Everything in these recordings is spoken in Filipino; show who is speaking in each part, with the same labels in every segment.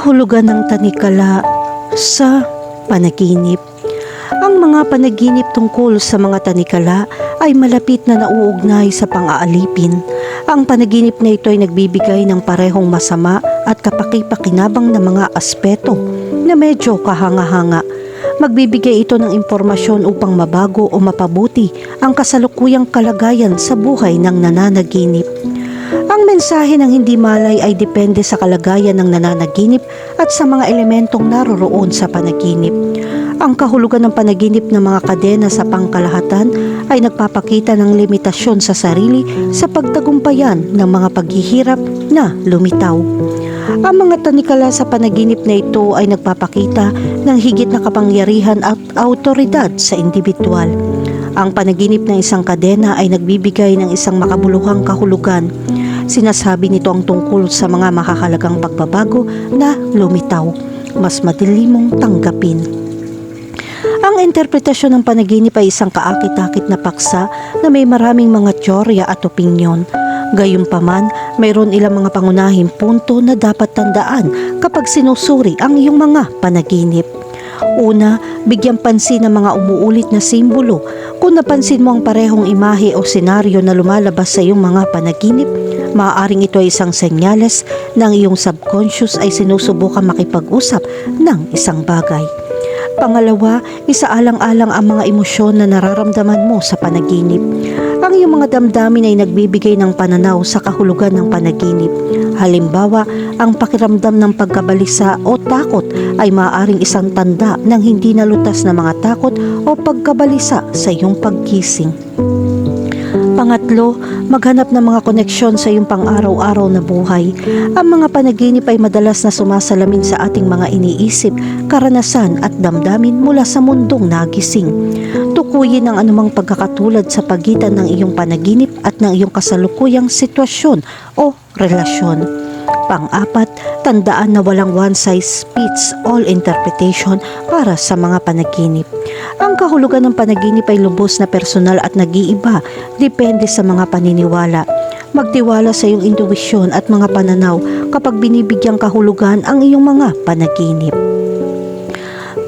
Speaker 1: Kahulugan ng tanikala sa panaginip. Ang mga panaginip tungkol sa mga tanikala ay malapit na nauugnay sa pang-aalipin. Ang panaginip na ito ay nagbibigay ng parehong masama at kapakipakinabang na mga aspeto na medyo kahanga-hanga. Magbibigay ito ng impormasyon upang mabago o mapabuti ang kasalukuyang kalagayan sa buhay ng nananaginip. Mensahe ng hindi malay ay depende sa kalagayan ng nananaginip at sa mga elementong naroroon sa panaginip. Ang kahulugan ng panaginip ng mga kadena sa pangkalahatan ay nagpapakita ng limitasyon sa sarili sa pagtagumpayan ng mga paghihirap na lumitaw. Ang mga tanikala sa panaginip na ito ay nagpapakita ng higit na kapangyarihan at autoridad sa individual. Ang panaginip ng isang kadena ay nagbibigay ng isang makabuluhang kahulugan. Sinasabi nito ang tungkol sa mga makakalagang pagbabago na lumitaw. Mas madali mong tanggapin. Ang interpretasyon ng panaginip ay isang kaakit-akit na paksa na may maraming mga teorya at opinyon. Gayunpaman, mayroon ilang mga pangunahing punto na dapat tandaan kapag sinusuri ang iyong mga panaginip. Una, bigyan pansin ng mga umuulit na simbolo. Kung napansin mo ang parehong imahe o senaryo na lumalabas sa iyong mga panaginip, maaaring ito ay isang senyales ng iyong subconscious ay sinusubukan makipag-usap ng isang bagay. Pangalawa, isaalang-alang ang mga emosyon na nararamdaman mo sa panaginip. Ang iyong mga damdamin ay nagbibigay ng pananaw sa kahulugan ng panaginip. Halimbawa, ang pakiramdam ng pagkabalisa o takot ay maaaring isang tanda ng hindi nalutas na mga takot o pagkabalisa sa iyong pagkising. Pangatlo, maghanap ng mga koneksyon sa iyong pang-araw-araw na buhay. Ang mga panaginip ay madalas na sumasalamin sa ating mga iniisip, karanasan at damdamin mula sa mundong nagising. Tukuyin ang anumang pagkakatulad sa pagitan ng iyong panaginip at ng iyong kasalukuyang sitwasyon o relasyon. Pang-apat, tandaan na walang one-size-fits-all interpretation para sa mga panaginip. Ang kahulugan ng panaginip ay lubos na personal at nag-iiba, depende sa mga paniniwala. Magtiwala sa iyong intuwisyon at mga pananaw kapag binibigyang kahulugan ang iyong mga panaginip.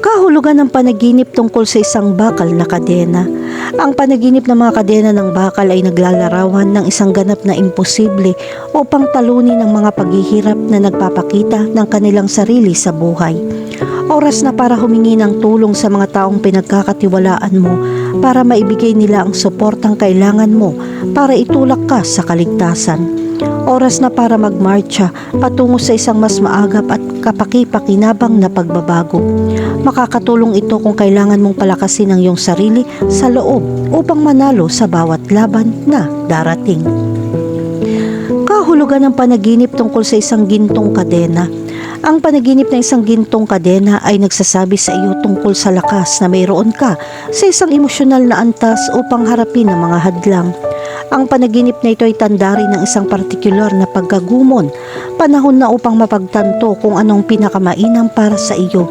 Speaker 1: Kahulugan ng panaginip tungkol sa isang bakal na kadena. Ang panaginip ng mga kadena ng bakal ay naglalarawan ng isang ganap na imposible upang talunin ang mga paghihirap na nagpapakita ng kanilang sarili sa buhay. Oras na para humingi ng tulong sa mga taong pinagkakatiwalaan mo para maibigay nila ang suportang kailangan mo para itulak ka sa kaligtasan. Oras na para magmarcha patungo sa isang mas maagap at kapaki-pakinabang na pagbabago. Makakatulong ito kung kailangan mong palakasin ang iyong sarili sa loob upang manalo sa bawat laban na darating. Kahulugan ng panaginip tungkol sa isang gintong kadena. Ang panaginip ng isang gintong kadena ay nagsasabi sa iyo tungkol sa lakas na mayroon ka sa isang emosyonal na antas upang harapin ang mga hadlang. Ang panaginip na ito ay tanda rin ng isang partikular na pagkagumon, panahon na upang mapagtanto kung anong pinakamainam para sa iyo.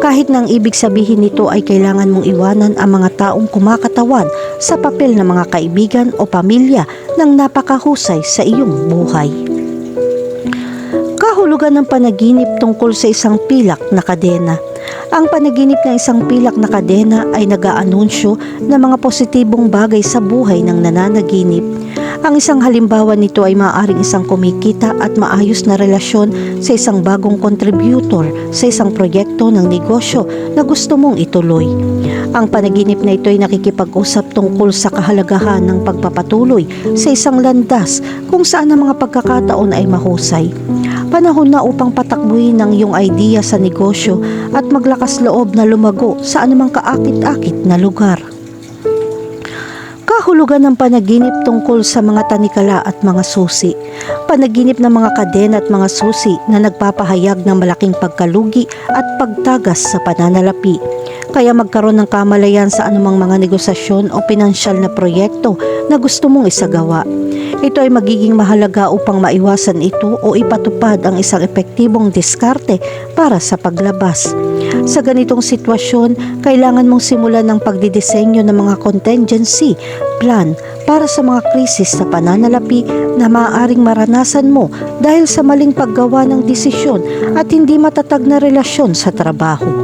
Speaker 1: Kahit nang ibig sabihin nito ay kailangan mong iwanan ang mga taong kumakatawan sa papel ng mga kaibigan o pamilya ng napakahusay sa iyong buhay. Kahulugan ng panaginip tungkol sa isang pilak na kadena. Ang panaginip ng isang pilak na kadena ay nag-aanunsyo ng mga positibong bagay sa buhay ng nananaginip. Ang isang halimbawa nito ay maaaring isang kumikita at maayos na relasyon sa isang bagong contributor sa isang proyekto ng negosyo na gusto mong ituloy. Ang panaginip na ito ay nakikipag-usap tungkol sa kahalagahan ng pagpapatuloy sa isang landas kung saan ang mga pagkakataon ay mahusay. Panahon na upang patakbuhin ang iyong idea sa negosyo at maglakas loob na lumago sa anumang kaakit-akit na lugar. Kahulugan ng panaginip tungkol sa mga tanikala at mga susi. Panaginip ng mga kadena at mga susi na nagpapahayag ng malaking pagkalugi at pagtagas sa pananalapi. Kaya magkaroon ng kamalayan sa anumang mga negosasyon o pinansyal na proyekto na gusto mong isagawa. Ito ay magiging mahalaga upang maiwasan ito o ipatupad ang isang epektibong diskarte para sa paglabas. Sa ganitong sitwasyon, kailangan mong simulan ng pagdidisenyo ng mga contingency plan para sa mga krisis sa pananalapi na maaaring maranasan mo dahil sa maling paggawa ng desisyon at hindi matatag na relasyon sa trabaho.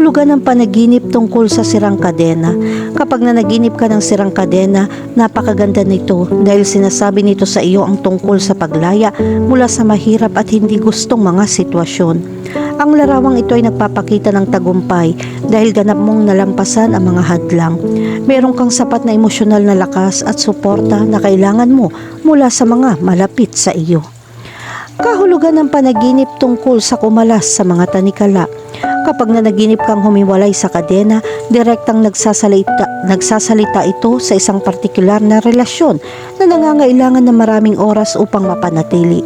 Speaker 1: Kahulugan ng panaginip tungkol sa sirang kadena. Kapag nanaginip ka ng sirang kadena, napakaganda nito dahil sinasabi nito sa iyo ang tungkol sa paglaya mula sa mahirap at hindi gustong mga sitwasyon. Ang larawang ito ay nagpapakita ng tagumpay dahil ganap mong nalampasan ang mga hadlang. Meron kang sapat na emosyonal na lakas at suporta na kailangan mo mula sa mga malapit sa iyo. Kahulugan ng panaginip tungkol sa kumalas sa mga tanikala. Kapag nanaginip kang humiwalay sa kadena, direktang nagsasalita, nagsasalita ito sa isang partikular na relasyon na nangangailangan ng maraming oras upang mapanatili.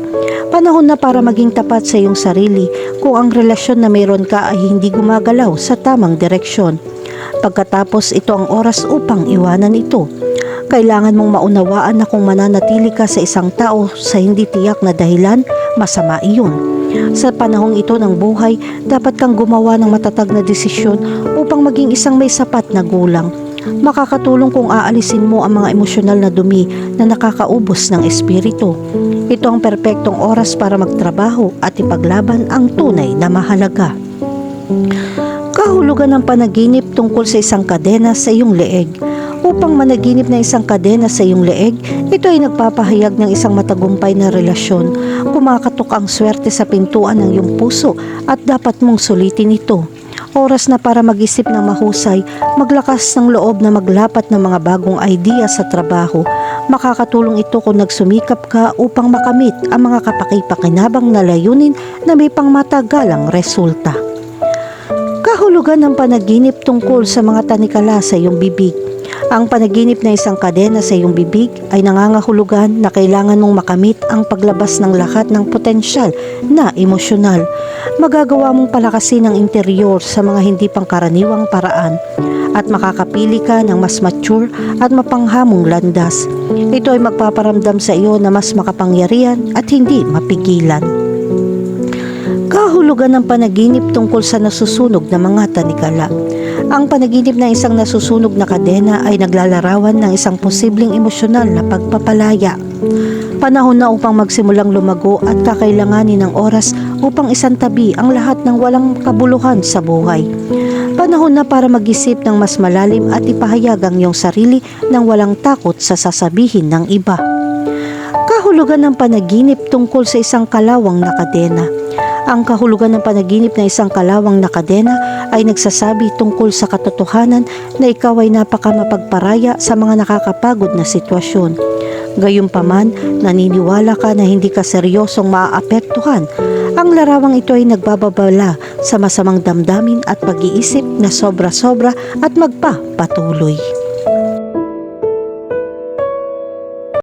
Speaker 1: Panahon na para maging tapat sa iyong sarili kung ang relasyon na mayroon ka ay hindi gumagalaw sa tamang direksyon. Pagkatapos ito ang oras upang iwanan ito. Kailangan mong maunawaan na kung mananatili ka sa isang tao sa hindi tiyak na dahilan, masama iyon. Sa panahong ito ng buhay, dapat kang gumawa ng matatag na desisyon upang maging isang may sapat na gulang. Makakatulong kung aalisin mo ang mga emosyonal na dumi na nakakaubos ng espiritu. Ito ang perpektong oras para magtrabaho at ipaglaban ang tunay na mahalaga. Kahulugan ng panaginip tungkol sa isang kadena sa iyong leeg. Upang managinip na isang kadena sa iyong leeg, ito ay nagpapahayag ng isang matagumpay na relasyon. Kumakatok ang swerte sa pintuan ng iyong puso at dapat mong sulitin ito. Oras na para mag-isip ng mahusay, maglakas ng loob na maglapat ng mga bagong idea sa trabaho. Makakatulong ito kung nagsumikap ka upang makamit ang mga kapakipakinabang na layunin na may pangmatagalang resulta. Kahulugan ng panaginip tungkol sa mga tanikala sa iyong bibig. Ang panaginip na isang kadena sa iyong bibig ay nangangahulugan na kailangan mong makamit ang paglabas ng lahat ng potensyal na emosyonal. Magagawa mong palakasin ang interior sa mga hindi pangkaraniwang paraan at makakapili ka ng mas mature at mapanghamong landas. Ito ay magpaparamdam sa iyo na mas makapangyarihan at hindi mapigilan. Kahulugan ng panaginip tungkol sa nasusunog na mga tanikala. Ang panaginip ng isang nasusunog na kadena ay naglalarawan ng isang posibleng emosyonal na pagpapalaya. Panahon na upang magsimulang lumago at kakailanganin ng oras upang isantabi ang lahat ng walang kabuluhan sa buhay. Panahon na para mag-isip ng mas malalim at ipahayag ang iyong sarili ng walang takot sa sasabihin ng iba. Kahulugan ng panaginip tungkol sa isang kalawang na kadena. Ang kahulugan ng panaginip na isang kalawang na kadena ay nagsasabi tungkol sa katotohanan na ikaw ay napaka mapagparaya sa mga nakakapagod na sitwasyon. Gayunpaman, naniniwala ka na hindi ka seryosong maaapektuhan. Ang larawang ito ay nagbababala sa masamang damdamin at pag-iisip na sobra-sobra at magpapatuloy.